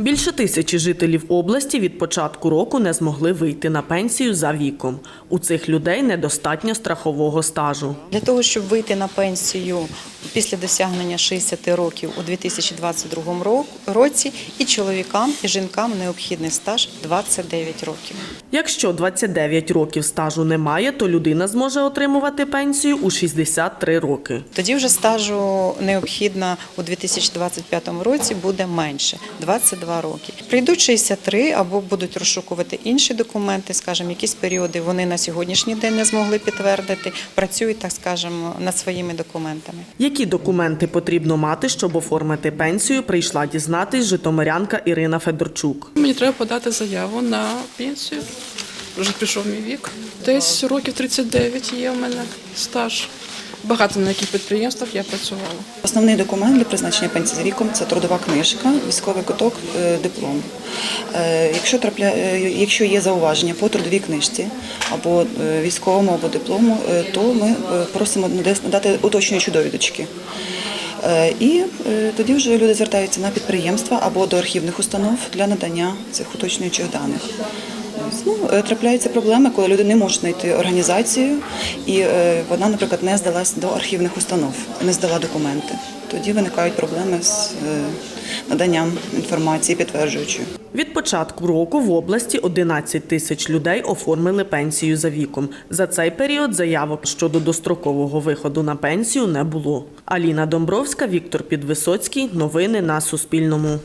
Більше тисячі жителів області від початку року не змогли вийти на пенсію за віком. У цих людей недостатньо страхового стажу. Для того, щоб вийти на пенсію після досягнення 60 років у 2022 ро- році, і чоловікам, і жінкам необхідний стаж 29 років. Якщо 29 років стажу немає, то людина зможе отримувати пенсію у 63 роки. Тоді вже стажу необхідно у 2025 році буде менше 22 роки. Прийдуть 63 або будуть розшукувати інші документи, скажімо, якісь періоди вони на сьогоднішній день не змогли підтвердити, працюють, так скажемо, над своїми документами. Які документи потрібно мати, щоб оформити пенсію, прийшла дізнатись житомирянка Ірина Федорчук. Мені треба подати заяву на пенсію. Вже пішов мій вік. Десь років 39 є в мене стаж. Багато на яких підприємствах я працювала. Основний документ для призначення пенсії за віком це трудова книжка, військовий куток, е, диплом. Е, Якщо трапля... е, якщо є зауваження по трудовій книжці або військовому, або диплому, то ми просимо надати уточнюючі довідочки. І тоді вже люди звертаються на підприємства або до архівних установ для надання цих уточнюючих даних. Ну, е, трапляються проблеми, коли люди не можуть знайти організацію, і е, вона, наприклад, не здалась до архівних установ, не здала документи. Тоді виникають проблеми з е, наданням інформації підтверджуючої. Від початку року в області 11 тисяч людей оформили пенсію за віком. За цей період заявок щодо дострокового виходу на пенсію не було. Аліна Домбровська, Віктор Підвисоцький. Новини на Суспільному.